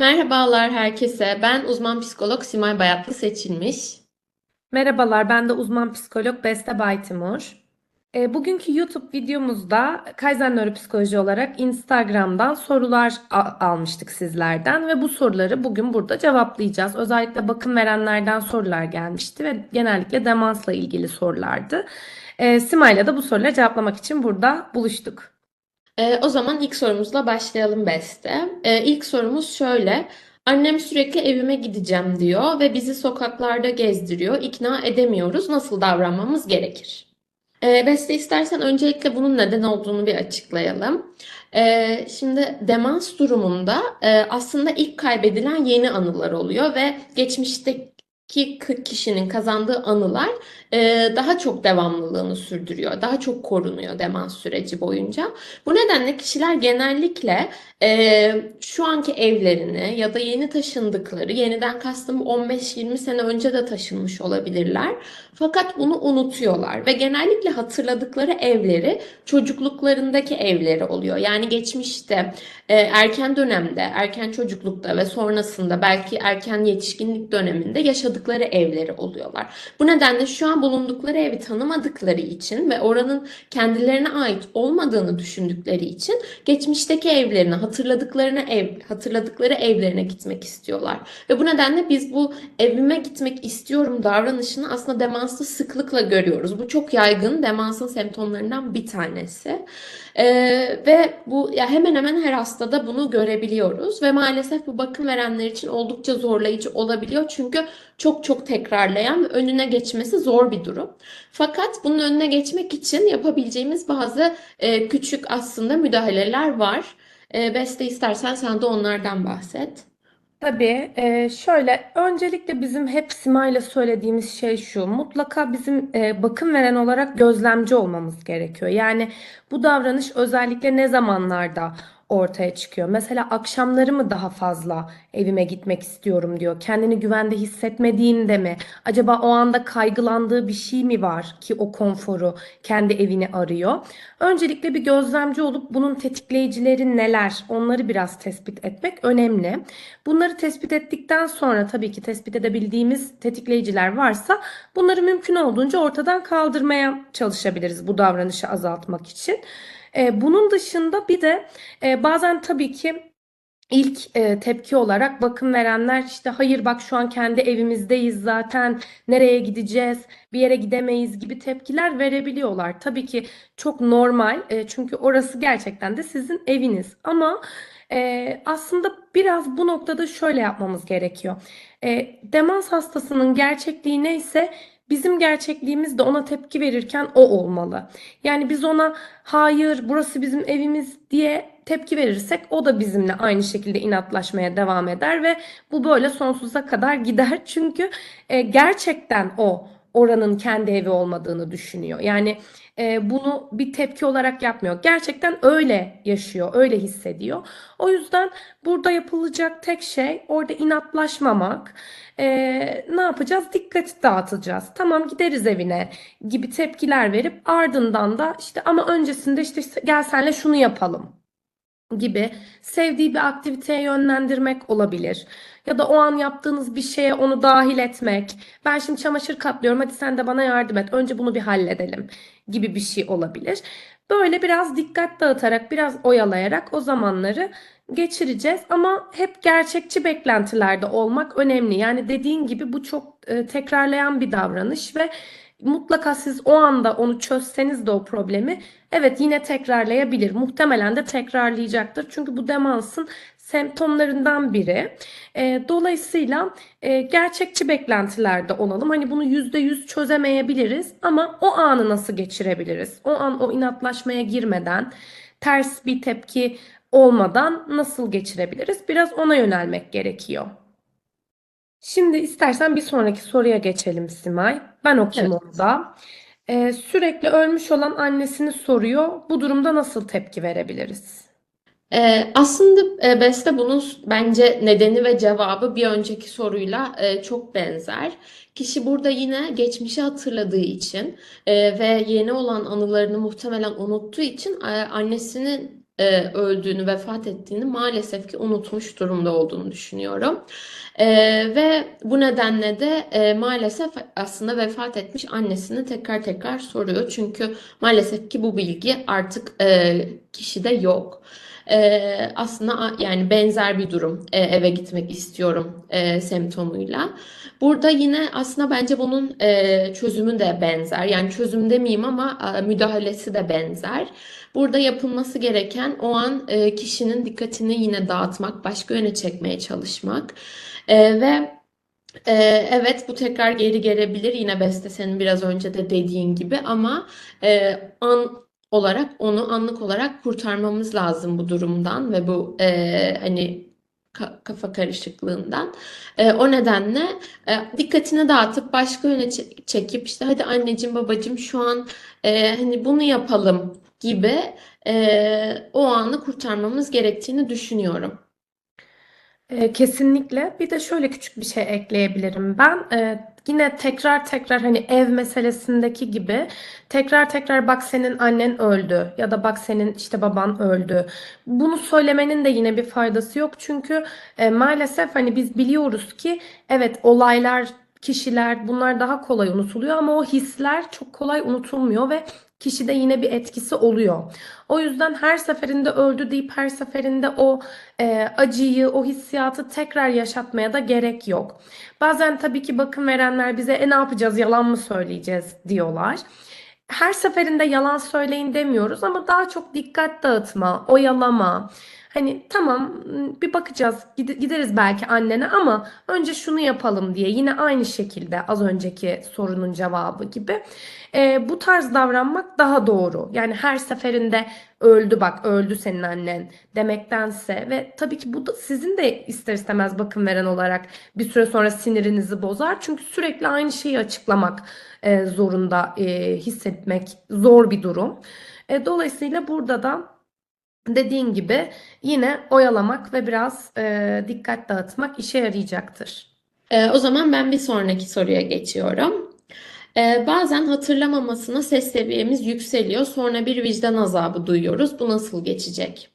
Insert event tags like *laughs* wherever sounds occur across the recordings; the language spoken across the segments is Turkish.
Merhabalar herkese. Ben uzman psikolog Simay Bayatlı seçilmiş. Merhabalar, ben de uzman psikolog Beste Baytimur. E, bugünkü YouTube videomuzda Kaizen Nöropsikoloji olarak Instagram'dan sorular almıştık sizlerden ve bu soruları bugün burada cevaplayacağız. Özellikle bakım verenlerden sorular gelmişti ve genellikle demansla ilgili sorulardı. E, Simay'la da bu soruları cevaplamak için burada buluştuk. Ee, o zaman ilk sorumuzla başlayalım Beste. Ee, ilk sorumuz şöyle. Annem sürekli evime gideceğim diyor ve bizi sokaklarda gezdiriyor. İkna edemiyoruz. Nasıl davranmamız gerekir? Ee, Beste istersen öncelikle bunun neden olduğunu bir açıklayalım. Ee, şimdi demans durumunda e, aslında ilk kaybedilen yeni anılar oluyor ve geçmişteki k- kişinin kazandığı anılar e, daha çok devamlılığını sürdürüyor, daha çok korunuyor demans süreci boyunca. Bu nedenle kişiler genellikle e, şu anki evlerini ya da yeni taşındıkları, yeniden kastım 15-20 sene önce de taşınmış olabilirler. Fakat bunu unutuyorlar ve genellikle hatırladıkları evleri çocukluklarındaki evleri oluyor. Yani geçmişte, e, erken dönemde, erken çocuklukta ve sonrasında belki erken yetişkinlik döneminde yaşadıkları evleri oluyorlar. Bu nedenle şu an bulundukları evi tanımadıkları için ve oranın kendilerine ait olmadığını düşündükleri için geçmişteki evlerine, hatırladıklarına ev, hatırladıkları evlerine gitmek istiyorlar. Ve bu nedenle biz bu evime gitmek istiyorum davranışını aslında demansta sıklıkla görüyoruz. Bu çok yaygın demansın semptomlarından bir tanesi. Ee, ve bu ya hemen hemen her hastada bunu görebiliyoruz ve maalesef bu bakım verenler için oldukça zorlayıcı olabiliyor. Çünkü çok çok tekrarlayan önüne geçmesi zor bir durum. Fakat bunun önüne geçmek için yapabileceğimiz bazı e, küçük aslında müdahaleler var. E, Beste istersen sen de onlardan bahset. Tabii e, şöyle öncelikle bizim hep Simay'la söylediğimiz şey şu mutlaka bizim e, bakım veren olarak gözlemci olmamız gerekiyor. Yani bu davranış özellikle ne zamanlarda ortaya çıkıyor? Mesela akşamları mı daha fazla evime gitmek istiyorum diyor. Kendini güvende hissetmediğinde mi? Acaba o anda kaygılandığı bir şey mi var ki o konforu kendi evini arıyor? Öncelikle bir gözlemci olup bunun tetikleyicileri neler? Onları biraz tespit etmek önemli. Bunları tespit ettikten sonra tabii ki tespit edebildiğimiz tetikleyiciler varsa bunları mümkün olduğunca ortadan kaldırmaya çalışabiliriz bu davranışı azaltmak için. Ee, bunun dışında bir de e, bazen tabii ki ilk e, tepki olarak bakım verenler işte hayır bak şu an kendi evimizdeyiz zaten nereye gideceğiz bir yere gidemeyiz gibi tepkiler verebiliyorlar. Tabii ki çok normal e, çünkü orası gerçekten de sizin eviniz ama e, aslında biraz bu noktada şöyle yapmamız gerekiyor. E, demans hastasının gerçekliği neyse bizim gerçekliğimiz de ona tepki verirken o olmalı. Yani biz ona hayır burası bizim evimiz diye tepki verirsek o da bizimle aynı şekilde inatlaşmaya devam eder ve bu böyle sonsuza kadar gider. *laughs* Çünkü e, gerçekten o oranın kendi evi olmadığını düşünüyor. Yani e, bunu bir tepki olarak yapmıyor. Gerçekten öyle yaşıyor, öyle hissediyor. O yüzden burada yapılacak tek şey orada inatlaşmamak. E, ne yapacağız? Dikkati dağıtacağız. Tamam gideriz evine gibi tepkiler verip ardından da işte ama öncesinde işte gel senle şunu yapalım gibi sevdiği bir aktiviteye yönlendirmek olabilir. Ya da o an yaptığınız bir şeye onu dahil etmek. Ben şimdi çamaşır katlıyorum, hadi sen de bana yardım et. Önce bunu bir halledelim gibi bir şey olabilir. Böyle biraz dikkat dağıtarak, biraz oyalayarak o zamanları geçireceğiz. Ama hep gerçekçi beklentilerde olmak önemli. Yani dediğin gibi bu çok e, tekrarlayan bir davranış ve mutlaka siz o anda onu çözseniz de o problemi evet yine tekrarlayabilir. Muhtemelen de tekrarlayacaktır. Çünkü bu demansın semptomlarından biri. E, dolayısıyla e, gerçekçi beklentilerde olalım. Hani bunu yüzde yüz çözemeyebiliriz ama o anı nasıl geçirebiliriz? O an o inatlaşmaya girmeden, ters bir tepki olmadan nasıl geçirebiliriz? Biraz ona yönelmek gerekiyor. Şimdi istersen bir sonraki soruya geçelim Simay. Ben okuyayım Evet. onu da. Ee, sürekli ölmüş olan annesini soruyor. Bu durumda nasıl tepki verebiliriz? Ee, aslında e, Beste bunun bence nedeni ve cevabı bir önceki soruyla e, çok benzer. Kişi burada yine geçmişi hatırladığı için e, ve yeni olan anılarını muhtemelen unuttuğu için e, annesinin e, öldüğünü, vefat ettiğini maalesef ki unutmuş durumda olduğunu düşünüyorum. E, ve bu nedenle de e, maalesef aslında vefat etmiş annesini tekrar tekrar soruyor. Çünkü maalesef ki bu bilgi artık e, kişide yok. E, aslında yani benzer bir durum e, eve gitmek istiyorum e, semptomuyla. Burada yine aslında bence bunun e, çözümü de benzer. Yani çözüm demeyeyim ama e, müdahalesi de benzer. Burada yapılması gereken o an e, kişinin dikkatini yine dağıtmak, başka yöne çekmeye çalışmak. E, ve e, evet bu tekrar geri gelebilir yine Beste senin biraz önce de dediğin gibi ama e, an olarak onu anlık olarak kurtarmamız lazım bu durumdan ve bu e, hani ka- kafa karışıklığından. E, o nedenle e, dikkatini dağıtıp başka yöne çe- çekip işte hadi anneciğim babacığım şu an e, hani bunu yapalım gibi e, o anı kurtarmamız gerektiğini düşünüyorum. Kesinlikle. Bir de şöyle küçük bir şey ekleyebilirim. Ben e, yine tekrar tekrar hani ev meselesindeki gibi tekrar tekrar bak senin annen öldü ya da bak senin işte baban öldü. Bunu söylemenin de yine bir faydası yok. Çünkü e, maalesef hani biz biliyoruz ki evet olaylar, kişiler bunlar daha kolay unutuluyor ama o hisler çok kolay unutulmuyor ve kişide yine bir etkisi oluyor. O yüzden her seferinde öldü deyip her seferinde o e, acıyı, o hissiyatı tekrar yaşatmaya da gerek yok. Bazen tabii ki bakım verenler bize e ne yapacağız, yalan mı söyleyeceğiz diyorlar. Her seferinde yalan söyleyin demiyoruz ama daha çok dikkat dağıtma, oyalama. Hani tamam bir bakacağız, gide- gideriz belki annene ama önce şunu yapalım diye yine aynı şekilde az önceki sorunun cevabı gibi. E, bu tarz davranmak daha doğru. Yani her seferinde öldü bak öldü senin annen demektense ve tabii ki bu da sizin de ister istemez bakım veren olarak bir süre sonra sinirinizi bozar. Çünkü sürekli aynı şeyi açıklamak e, zorunda e, hissetmek zor bir durum. E, dolayısıyla burada da dediğin gibi yine oyalamak ve biraz e, dikkat dağıtmak işe yarayacaktır. E, o zaman ben bir sonraki soruya geçiyorum. E, bazen hatırlamamasına ses seviyemiz yükseliyor, sonra bir vicdan azabı duyuyoruz. Bu nasıl geçecek?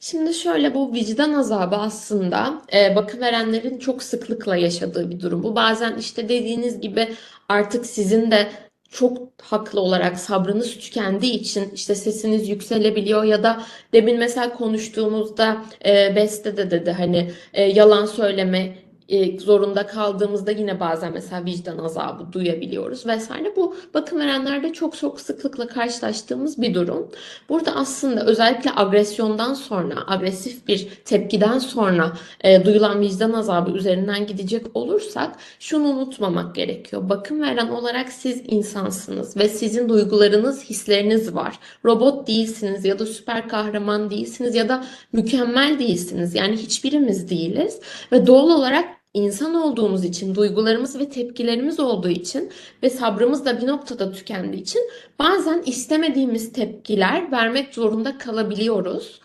Şimdi şöyle bu vicdan azabı aslında e, bakım verenlerin çok sıklıkla yaşadığı bir durum. Bu bazen işte dediğiniz gibi artık sizin de çok haklı olarak sabrınız tükendiği için işte sesiniz yükselebiliyor ya da demin mesela konuştuğumuzda e, Beste de dedi hani e, yalan söyleme zorunda kaldığımızda yine bazen mesela vicdan azabı duyabiliyoruz vesaire. Bu bakım verenlerde çok çok sıklıkla karşılaştığımız bir durum. Burada aslında özellikle agresyondan sonra, agresif bir tepkiden sonra e, duyulan vicdan azabı üzerinden gidecek olursak şunu unutmamak gerekiyor. Bakım veren olarak siz insansınız ve sizin duygularınız, hisleriniz var. Robot değilsiniz ya da süper kahraman değilsiniz ya da mükemmel değilsiniz. Yani hiçbirimiz değiliz ve doğal olarak insan olduğumuz için, duygularımız ve tepkilerimiz olduğu için ve sabrımız da bir noktada tükendiği için bazen istemediğimiz tepkiler vermek zorunda kalabiliyoruz.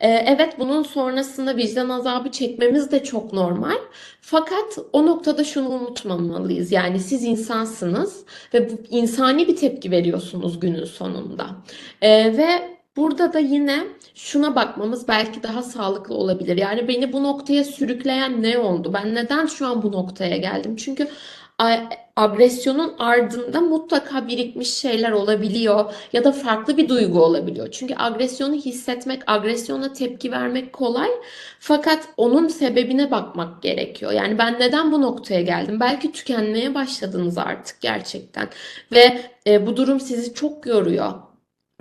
Ee, Evet bunun sonrasında vicdan azabı çekmemiz de çok normal. Fakat o noktada şunu unutmamalıyız. Yani siz insansınız ve bu insani bir tepki veriyorsunuz günün sonunda. Ee, ve burada da yine şuna bakmamız belki daha sağlıklı olabilir. Yani beni bu noktaya sürükleyen ne oldu? Ben neden şu an bu noktaya geldim? Çünkü agresyonun ardında mutlaka birikmiş şeyler olabiliyor ya da farklı bir duygu olabiliyor. Çünkü agresyonu hissetmek, agresyona tepki vermek kolay. Fakat onun sebebine bakmak gerekiyor. Yani ben neden bu noktaya geldim? Belki tükenmeye başladınız artık gerçekten ve e, bu durum sizi çok yoruyor.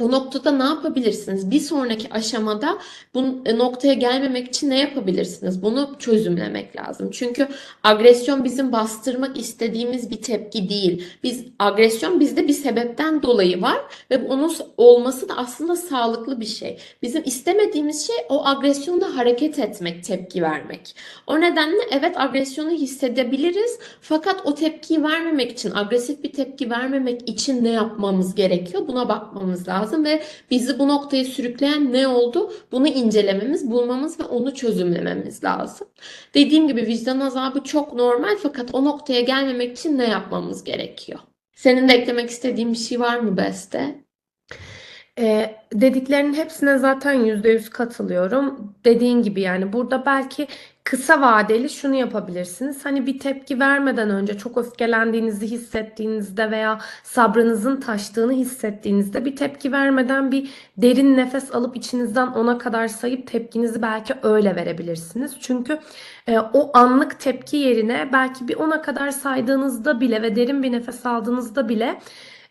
Bu noktada ne yapabilirsiniz? Bir sonraki aşamada bu noktaya gelmemek için ne yapabilirsiniz? Bunu çözümlemek lazım. Çünkü agresyon bizim bastırmak istediğimiz bir tepki değil. Biz agresyon bizde bir sebepten dolayı var ve onun olması da aslında sağlıklı bir şey. Bizim istemediğimiz şey o agresyonla hareket etmek, tepki vermek. O nedenle evet agresyonu hissedebiliriz fakat o tepkiyi vermemek için, agresif bir tepki vermemek için ne yapmamız gerekiyor? Buna bakmamız lazım ve bizi bu noktaya sürükleyen ne oldu? Bunu incelememiz, bulmamız ve onu çözümlememiz lazım. Dediğim gibi vicdan azabı çok normal fakat o noktaya gelmemek için ne yapmamız gerekiyor? Senin de eklemek istediğin bir şey var mı Beste? Ee, dediklerinin hepsine zaten yüzde yüz katılıyorum. Dediğin gibi yani burada belki kısa vadeli şunu yapabilirsiniz. Hani bir tepki vermeden önce çok öfkelendiğinizi hissettiğinizde veya sabrınızın taştığını hissettiğinizde bir tepki vermeden bir derin nefes alıp içinizden ona kadar sayıp tepkinizi belki öyle verebilirsiniz. Çünkü e, o anlık tepki yerine belki bir ona kadar saydığınızda bile ve derin bir nefes aldığınızda bile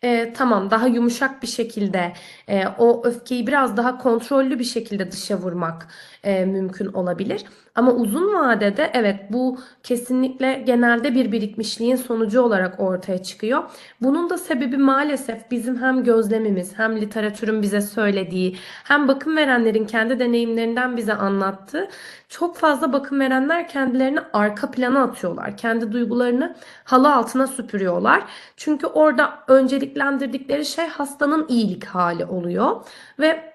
e, tamam daha yumuşak bir şekilde e, o öfkeyi biraz daha kontrollü bir şekilde dışa vurmak e, mümkün olabilir. Ama uzun vadede evet bu kesinlikle genelde bir birikmişliğin sonucu olarak ortaya çıkıyor. Bunun da sebebi maalesef bizim hem gözlemimiz hem literatürün bize söylediği hem bakım verenlerin kendi deneyimlerinden bize anlattığı çok fazla bakım verenler kendilerini arka plana atıyorlar. Kendi duygularını halı altına süpürüyorlar. Çünkü orada önceliklendirdikleri şey hastanın iyilik hali oluyor ve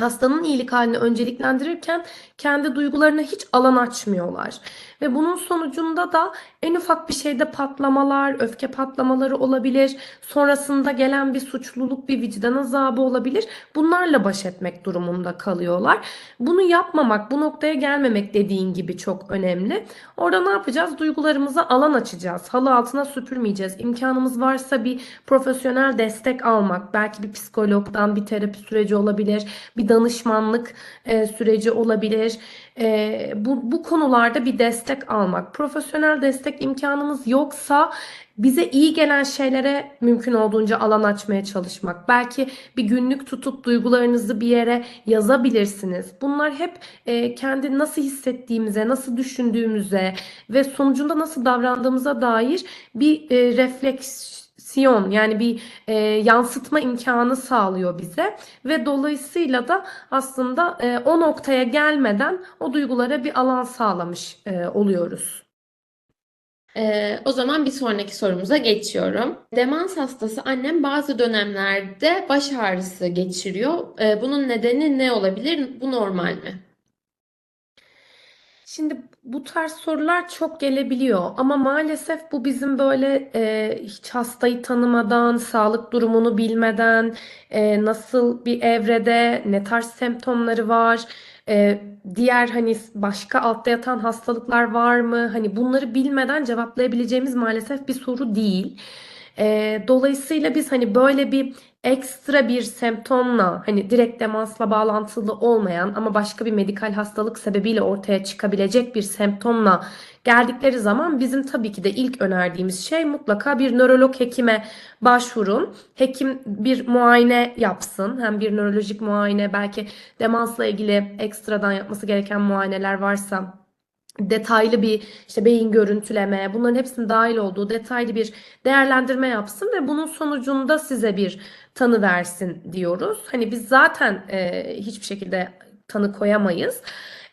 hastanın iyilik halini önceliklendirirken kendi duygularına hiç alan açmıyorlar. Ve bunun sonucunda da en ufak bir şeyde patlamalar, öfke patlamaları olabilir. Sonrasında gelen bir suçluluk, bir vicdan azabı olabilir. Bunlarla baş etmek durumunda kalıyorlar. Bunu yapmamak, bu noktaya gelmemek dediğin gibi çok önemli. Orada ne yapacağız? Duygularımıza alan açacağız. Halı altına süpürmeyeceğiz. İmkanımız varsa bir profesyonel destek almak, belki bir psikologdan bir terapi süreci olabilir, bir danışmanlık e, süreci olabilir. E, bu, bu konularda bir destek almak. Profesyonel destek imkanımız yoksa bize iyi gelen şeylere mümkün olduğunca alan açmaya çalışmak. Belki bir günlük tutup duygularınızı bir yere yazabilirsiniz. Bunlar hep e, kendi nasıl hissettiğimize, nasıl düşündüğümüze ve sonucunda nasıl davrandığımıza dair bir e, refleksiyon yani bir e, yansıtma imkanı sağlıyor bize ve dolayısıyla da aslında e, o noktaya gelmeden o duygulara bir alan sağlamış e, oluyoruz. Ee, o zaman bir sonraki sorumuza geçiyorum. Demans hastası annem bazı dönemlerde baş ağrısı geçiriyor. Ee, bunun nedeni ne olabilir? Bu normal mi? Şimdi bu tarz sorular çok gelebiliyor ama maalesef bu bizim böyle e, hiç hastayı tanımadan, sağlık durumunu bilmeden, e, nasıl bir evrede, ne tarz semptomları var, e, diğer hani başka altta yatan hastalıklar var mı? Hani bunları bilmeden cevaplayabileceğimiz maalesef bir soru değil. E, dolayısıyla biz hani böyle bir ekstra bir semptomla hani direkt demansla bağlantılı olmayan ama başka bir medikal hastalık sebebiyle ortaya çıkabilecek bir semptomla geldikleri zaman bizim tabii ki de ilk önerdiğimiz şey mutlaka bir nörolog hekime başvurun. Hekim bir muayene yapsın. Hem bir nörolojik muayene belki demansla ilgili ekstradan yapması gereken muayeneler varsa detaylı bir işte beyin görüntüleme bunların hepsinin dahil olduğu detaylı bir değerlendirme yapsın ve bunun sonucunda size bir tanı versin diyoruz. Hani biz zaten e, hiçbir şekilde tanı koyamayız.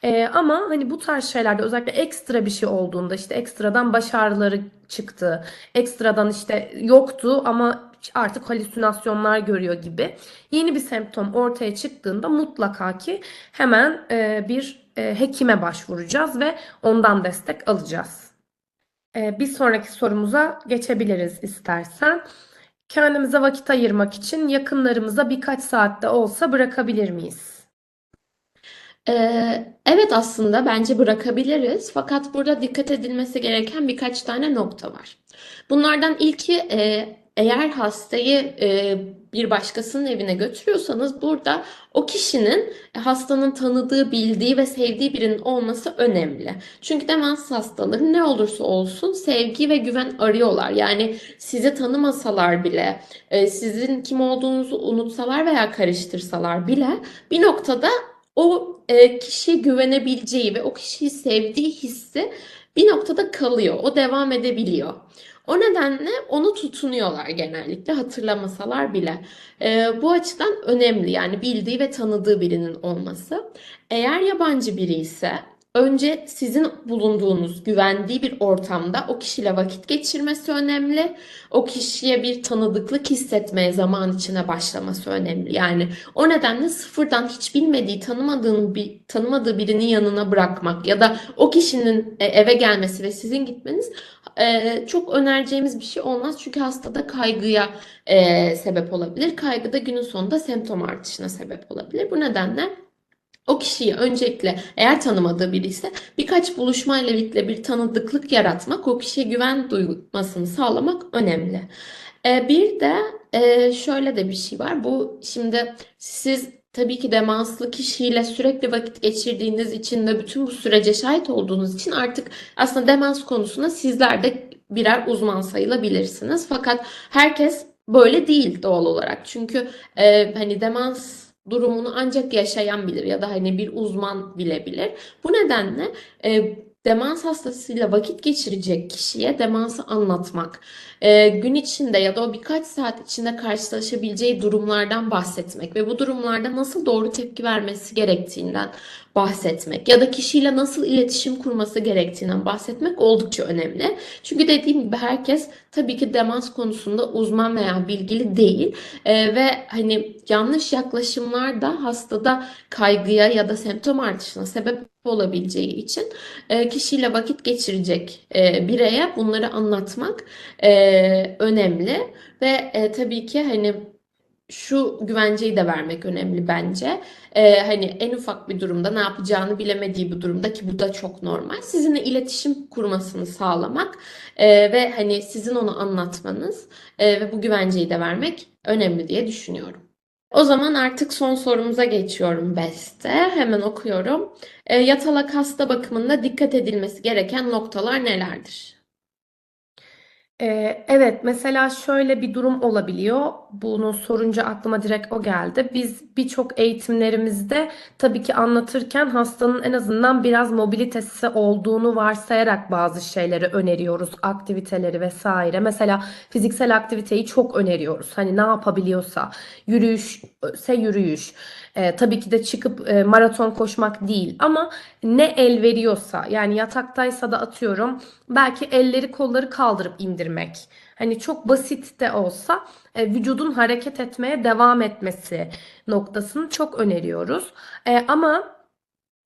E, ama hani bu tarz şeylerde özellikle ekstra bir şey olduğunda işte ekstradan baş ağrıları çıktı, ekstradan işte yoktu ama artık halüsinasyonlar görüyor gibi yeni bir semptom ortaya çıktığında mutlaka ki hemen e, bir e, hekime başvuracağız ve ondan destek alacağız. E, bir sonraki sorumuza geçebiliriz istersen. Kendimize vakit ayırmak için yakınlarımıza birkaç saatte olsa bırakabilir miyiz? Ee, evet aslında bence bırakabiliriz. Fakat burada dikkat edilmesi gereken birkaç tane nokta var. Bunlardan ilki e, eğer hastayı e, bir başkasının evine götürüyorsanız burada o kişinin hastanın tanıdığı, bildiği ve sevdiği birinin olması önemli. Çünkü demans hastaları ne olursa olsun sevgi ve güven arıyorlar. Yani sizi tanımasalar bile, e, sizin kim olduğunuzu unutsalar veya karıştırsalar bile bir noktada o e, kişiye güvenebileceği ve o kişiyi sevdiği hissi bir noktada kalıyor. O devam edebiliyor. O nedenle onu tutunuyorlar genellikle hatırlamasalar bile. E, bu açıdan önemli yani bildiği ve tanıdığı birinin olması. Eğer yabancı biri ise önce sizin bulunduğunuz güvendiği bir ortamda o kişiyle vakit geçirmesi önemli. O kişiye bir tanıdıklık hissetmeye zaman içine başlaması önemli. Yani o nedenle sıfırdan hiç bilmediği, tanımadığın bir tanımadığı birinin yanına bırakmak ya da o kişinin e, eve gelmesi ve sizin gitmeniz e, çok önereceğimiz bir şey olmaz. Çünkü hastada kaygıya e, sebep olabilir. Kaygı da günün sonunda semptom artışına sebep olabilir. Bu nedenle o kişiyi öncelikle eğer tanımadığı biri ise birkaç buluşmayla birlikte bir tanıdıklık yaratmak, o kişiye güven duymasını sağlamak önemli. Ee, bir de e, şöyle de bir şey var. Bu şimdi siz tabii ki demanslı kişiyle sürekli vakit geçirdiğiniz için ve bütün bu sürece şahit olduğunuz için artık aslında demans konusunda sizler de birer uzman sayılabilirsiniz. Fakat herkes böyle değil doğal olarak. Çünkü e, hani demans durumunu ancak yaşayan bilir ya da hani bir uzman bilebilir. Bu nedenle e, demans hastasıyla vakit geçirecek kişiye demansı anlatmak, e, gün içinde ya da o birkaç saat içinde karşılaşabileceği durumlardan bahsetmek ve bu durumlarda nasıl doğru tepki vermesi gerektiğinden bahsetmek ya da kişiyle nasıl iletişim kurması gerektiğinden bahsetmek oldukça önemli. Çünkü dediğim gibi herkes tabii ki demans konusunda uzman veya bilgili değil E, ve hani yanlış yaklaşımlar da hastada kaygıya ya da semptom artışına sebep olabileceği için e, kişiyle vakit geçirecek e, bireye bunları anlatmak e, önemli ve e, tabii ki hani şu güvenceyi de vermek önemli bence. Ee, hani en ufak bir durumda ne yapacağını bilemediği bir durumda ki bu da çok normal. Sizinle iletişim kurmasını sağlamak e, ve hani sizin onu anlatmanız e, ve bu güvenceyi de vermek önemli diye düşünüyorum. O zaman artık son sorumuza geçiyorum Beste. Hemen okuyorum. E, yatalak hasta bakımında dikkat edilmesi gereken noktalar nelerdir? Ee, evet, mesela şöyle bir durum olabiliyor. Bunu sorunca aklıma direkt o geldi. Biz birçok eğitimlerimizde tabii ki anlatırken hastanın en azından biraz mobilitesi olduğunu varsayarak bazı şeyleri öneriyoruz, aktiviteleri vesaire. Mesela fiziksel aktiviteyi çok öneriyoruz. Hani ne yapabiliyorsa, yürüyüşse yürüyüş. Ee, tabii ki de çıkıp e, maraton koşmak değil ama ne el veriyorsa yani yataktaysa da atıyorum belki elleri kolları kaldırıp indirmek. Hani çok basit de olsa e, vücudun hareket etmeye devam etmesi noktasını çok öneriyoruz. E, ama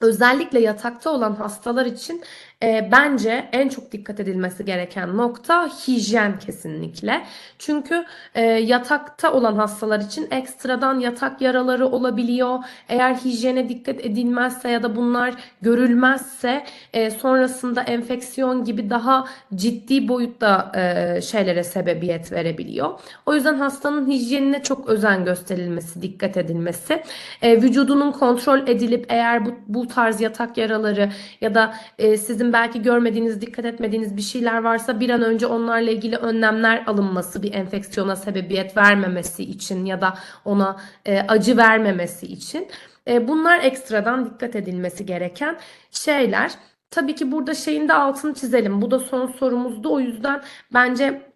özellikle yatakta olan hastalar için e, bence en çok dikkat edilmesi gereken nokta hijyen kesinlikle. Çünkü e, yatakta olan hastalar için ekstradan yatak yaraları olabiliyor. Eğer hijyene dikkat edilmezse ya da bunlar görülmezse e, sonrasında enfeksiyon gibi daha ciddi boyutta e, şeylere sebebiyet verebiliyor. O yüzden hastanın hijyenine çok özen gösterilmesi, dikkat edilmesi, e, vücudunun kontrol edilip eğer bu, bu tarz yatak yaraları ya da e, sizin belki görmediğiniz, dikkat etmediğiniz bir şeyler varsa bir an önce onlarla ilgili önlemler alınması, bir enfeksiyona sebebiyet vermemesi için ya da ona e, acı vermemesi için. E, bunlar ekstradan dikkat edilmesi gereken şeyler. Tabii ki burada şeyin de altını çizelim. Bu da son sorumuzdu. O yüzden bence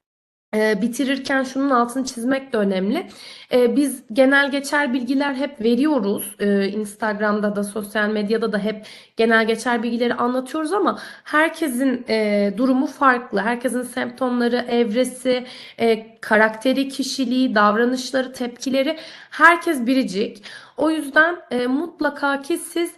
e, bitirirken şunun altını çizmek de önemli. E, biz genel geçer bilgiler hep veriyoruz. E, Instagram'da da sosyal medyada da hep genel geçer bilgileri anlatıyoruz ama herkesin e, durumu farklı. Herkesin semptomları, evresi, e, karakteri, kişiliği, davranışları, tepkileri herkes biricik. O yüzden e, mutlaka ki siz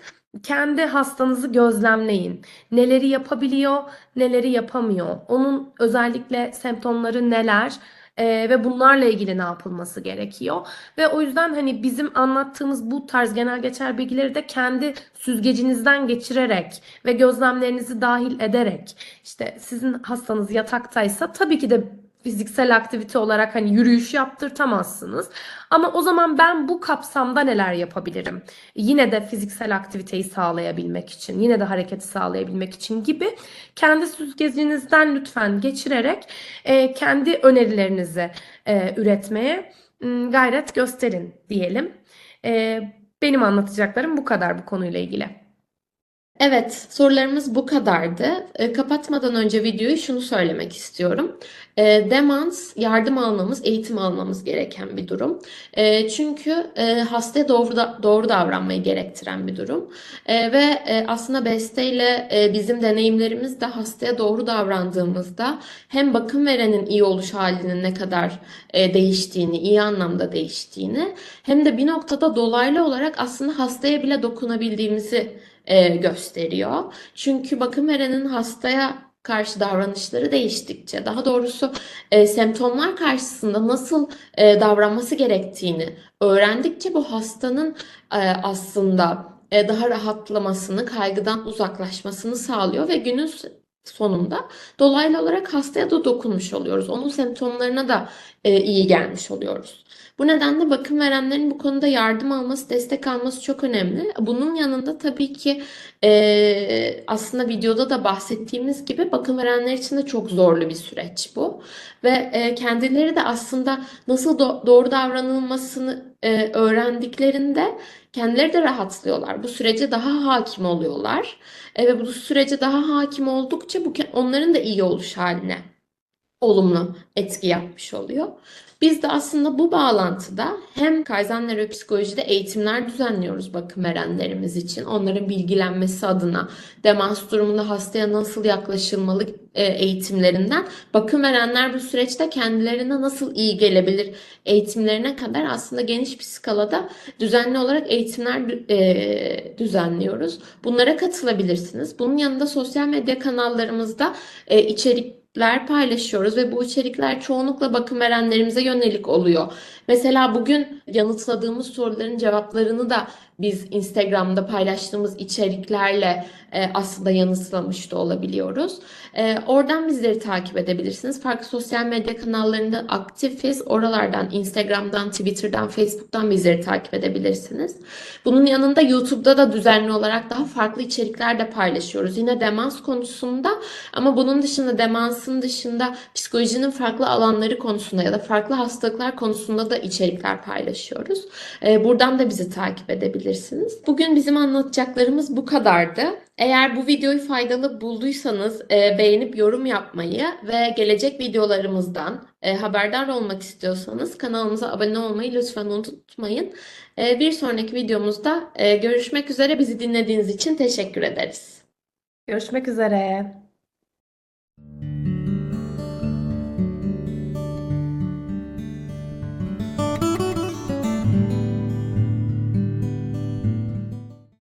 kendi hastanızı gözlemleyin. Neleri yapabiliyor, neleri yapamıyor. Onun özellikle semptomları neler e, ve bunlarla ilgili ne yapılması gerekiyor. Ve o yüzden hani bizim anlattığımız bu tarz genel geçer bilgileri de kendi süzgecinizden geçirerek ve gözlemlerinizi dahil ederek işte sizin hastanız yataktaysa tabii ki de fiziksel aktivite olarak hani yürüyüş yaptırtamazsınız. Ama o zaman ben bu kapsamda neler yapabilirim? Yine de fiziksel aktiviteyi sağlayabilmek için, yine de hareketi sağlayabilmek için gibi kendi süzgecinizden lütfen geçirerek e, kendi önerilerinizi e, üretmeye gayret gösterin diyelim. E, benim anlatacaklarım bu kadar bu konuyla ilgili. Evet, sorularımız bu kadardı. E, kapatmadan önce videoyu şunu söylemek istiyorum. E, demans, yardım almamız, eğitim almamız gereken bir durum. E, çünkü e, hastaya doğru, da, doğru davranmayı gerektiren bir durum. E, ve e, aslında besteyle e, bizim deneyimlerimiz de hastaya doğru davrandığımızda hem bakım verenin iyi oluş halinin ne kadar e, değiştiğini, iyi anlamda değiştiğini hem de bir noktada dolaylı olarak aslında hastaya bile dokunabildiğimizi e, gösteriyor. Çünkü bakım verenin hastaya karşı davranışları değiştikçe, daha doğrusu e, semptomlar karşısında nasıl e, davranması gerektiğini öğrendikçe bu hastanın e, aslında e, daha rahatlamasını, kaygıdan uzaklaşmasını sağlıyor ve günün sonunda dolaylı olarak hastaya da dokunmuş oluyoruz. Onun semptomlarına da e, iyi gelmiş oluyoruz. Bu nedenle bakım verenlerin bu konuda yardım alması, destek alması çok önemli. Bunun yanında tabii ki e, aslında videoda da bahsettiğimiz gibi bakım verenler için de çok zorlu bir süreç bu. Ve e, kendileri de aslında nasıl do- doğru davranılmasını e, öğrendiklerinde kendileri de rahatlıyorlar. Bu sürece daha hakim oluyorlar. E, ve bu sürece daha hakim oldukça bu onların da iyi oluş haline olumlu etki yapmış oluyor. Biz de aslında bu bağlantıda hem Kaizen Nöropsikoloji'de eğitimler düzenliyoruz bakım verenlerimiz için. Onların bilgilenmesi adına demans durumunda hastaya nasıl yaklaşılmalı e, eğitimlerinden bakım verenler bu süreçte kendilerine nasıl iyi gelebilir eğitimlerine kadar aslında geniş bir skalada düzenli olarak eğitimler e, düzenliyoruz. Bunlara katılabilirsiniz. Bunun yanında sosyal medya kanallarımızda e, içerik içerikler paylaşıyoruz ve bu içerikler çoğunlukla bakım verenlerimize yönelik oluyor. Mesela bugün yanıtladığımız soruların cevaplarını da biz Instagram'da paylaştığımız içeriklerle e, aslında yanıtlamış da olabiliyoruz. E, oradan bizleri takip edebilirsiniz. Farklı sosyal medya kanallarında aktifiz. Oralardan, Instagram'dan, Twitter'dan, Facebook'tan bizleri takip edebilirsiniz. Bunun yanında YouTube'da da düzenli olarak daha farklı içerikler de paylaşıyoruz. Yine demans konusunda ama bunun dışında demansın dışında psikolojinin farklı alanları konusunda ya da farklı hastalıklar konusunda da içerikler paylaşıyoruz. E, buradan da bizi takip edebilirsiniz. Bugün bizim anlatacaklarımız bu kadardı. Eğer bu videoyu faydalı bulduysanız e, beğenip yorum yapmayı ve gelecek videolarımızdan e, haberdar olmak istiyorsanız kanalımıza abone olmayı lütfen unutmayın. E, bir sonraki videomuzda e, görüşmek üzere. Bizi dinlediğiniz için teşekkür ederiz. Görüşmek üzere.